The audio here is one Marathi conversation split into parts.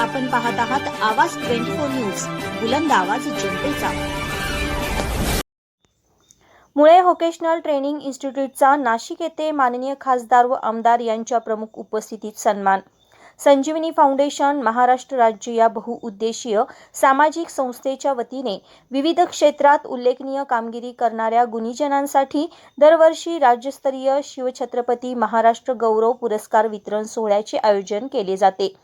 आपण पाहत आहात आवाज ट्वेंटी फोर न्यूज बुलंद आवाज जनतेचा. मुळे व्होकेशनल ट्रेनिंग इन्स्टिट्यूटचा नाशिक येथे माननीय खासदार व आमदार यांच्या प्रमुख उपस्थितीत सन्मान. संजीवनी फाउंडेशन महाराष्ट्र राज्य या बहुउद्देशीय सामाजिक संस्थेच्या वतीने विविध क्षेत्रात उल्लेखनीय कामगिरी करणाऱ्या गुणीजनांसाठी दरवर्षी राज्यस्तरीय शिवछत्रपती महाराष्ट्र गौरव पुरस्कार वितरण सोहळ्याचे आयोजन केले जाते.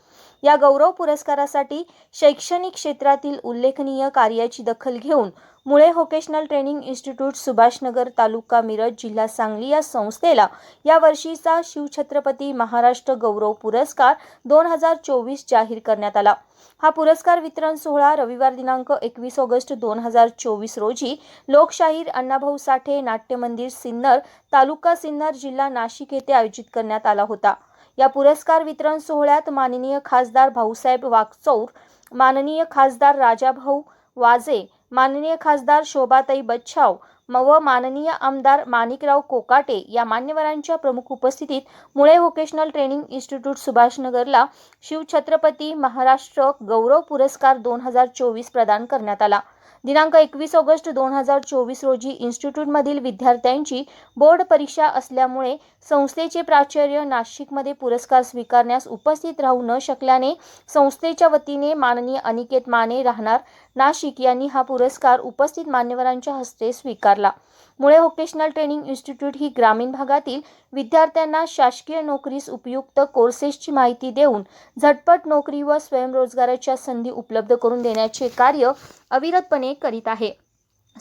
या गौरव पुरस्कारासाठी शैक्षणिक क्षेत्रातील उल्लेखनीय कार्याची दखल घेऊन Mule vocational training institute Subhashnagar तालुका मिरज जिल्हा सांगली या संस्थेला या वर्षीचा शिवछत्रपती महाराष्ट्र गौरव पुरस्कार दोन हजार चोवीस जाहीर करण्यात आला. हा पुरस्कार वितरण सोहळा रविवार दिनांक एकवीस ऑगस्ट दोन हजार चोवीस रोजी लोकशाहीर अण्णाभाऊ साठे नाट्य मंदिर सिन्नर तालुका सिन्नर जिल्हा नाशिक येथे आयोजित करण्यात आला होता. या पुरस्कार वितरण सोहळ्यात माननीय खासदार भाऊसाहेब वागचौर माननीय खासदार राजाभाऊ वाजे माननीय खासदार शोभाताई बच्छाव व माननीय आमदार माणिकराव कोकाटे या मान्यवरांच्या प्रमुख उपस्थितीत मुळे व्होकेशनल ट्रेनिंग इन्स्टिट्यूट सुभाषनगरला शिवछत्रपती महाराष्ट्र गौरव पुरस्कार दोन हजार चोवीस प्रदान करण्यात आला. दिनांक एकवीस ऑगस्ट दोन हजार चोवीस रोजी इन्स्टिट्यूटमधील विद्यार्थ्यांची बोर्ड परीक्षा असल्यामुळे संस्थेचे प्राचार्य नाशिकमध्ये पुरस्कार स्वीकारण्यास उपस्थित राहू न शकल्याने संस्थेच्या वतीने माननीय अनिकेत माने राहणार. नाशिक यांनी हा पुरस्कार उपस्थित मान्यवरांच्या हस्ते स्वीकार स्वीकारला. मुळे व्होकेशनल ट्रेनिंग इन्स्टिट्यूट ही ग्रामीण भागातील विद्यार्थ्यांना शासकीय नोकरीस उपयुक्त कोर्सेसची माहिती देऊन झटपट नोकरी व स्वयंरोजगाराच्या संधी उपलब्ध करून देण्याचे कार्य अविरतपणे करीत आहे.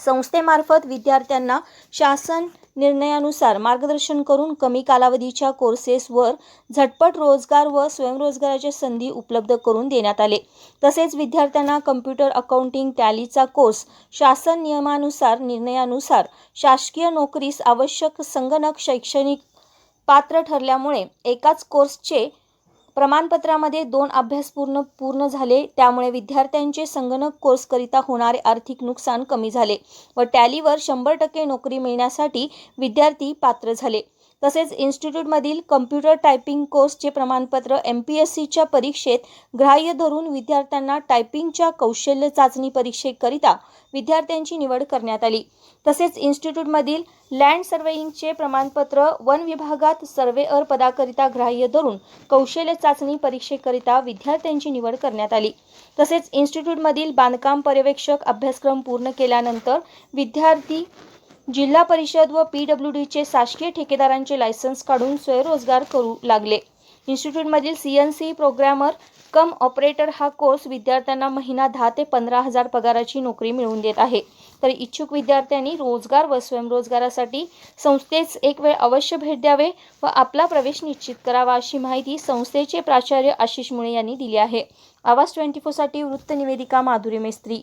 संस्थेमार्फत विद्यार्थ्यांना शासन निर्णयानुसार मार्गदर्शन करून कमी कालावधीच्या कोर्सेसवर झटपट रोजगार व स्वयंरोजगाराच्या संधी उपलब्ध करून देण्यात आले. तसेच विद्यार्थ्यांना कम्प्युटर अकाउंटिंग टॅलीचा कोर्स शासन नियमानुसार निर्णयानुसार शासकीय नोकरीस आवश्यक संगणक शैक्षणिक पात्र ठरल्यामुळे एकाच कोर्सचे प्रमाणपत्रामध्ये दोन अभ्यास पूर्ण पूर्ण झाले. त्यामुळे विद्यार्थ्यांचे संगणक कोर्सकरिता होणारे आर्थिक नुकसान कमी झाले व टॅलीवर शंभर टक्के नोकरी मिळण्यासाठी विद्यार्थी पात्र झाले. तसेच इन्स्टिट्यूटमधील कम्प्युटर टायपिंग कोर्सचे प्रमाणपत्र एम पी एस सीच्या परीक्षेत ग्राह्य धरून विद्यार्थ्यांना टायपिंगच्या कौशल्य चाचणी परीक्षेकरिता विद्यार्थ्यांची निवड करण्यात आली. तसेच इन्स्टिट्यूटमधील लँड सर्वेईंगचे प्रमाणपत्र वन विभागात सर्वेअर पदाकरिता ग्राह्य धरून कौशल्य चाचणी परीक्षेकरिता विद्यार्थ्यांची निवड करण्यात आली. तसेच इन्स्टिट्यूटमधील बांधकाम पर्यवेक्षक अभ्यासक्रम पूर्ण केल्यानंतर विद्यार्थी जिल्हा परिषद व पी डब्ल्यू डीचे शासकीय ठेकेदारांचे लायसन्स काढून स्वयंरोजगार करू लागले. इन्स्टिट्यूटमधील C N C programmer cum operator हा कोर्स विद्यार्थ्यांना महिना दहा ते पंधरा हजार पगाराची नोकरी मिळवून देत आहे. तर इच्छुक विद्यार्थ्यांनी रोजगार व स्वयंरोजगारासाठी संस्थेस एक वेळ अवश्य भेट द्यावे व आपला प्रवेश निश्चित करावा अशी माहिती संस्थेचे प्राचार्य आशिष मुळे यांनी दिली आहे. आवाज ट्वेंटी फोरसाठी वृत्तनिवेदिका माधुरी मेस्त्री.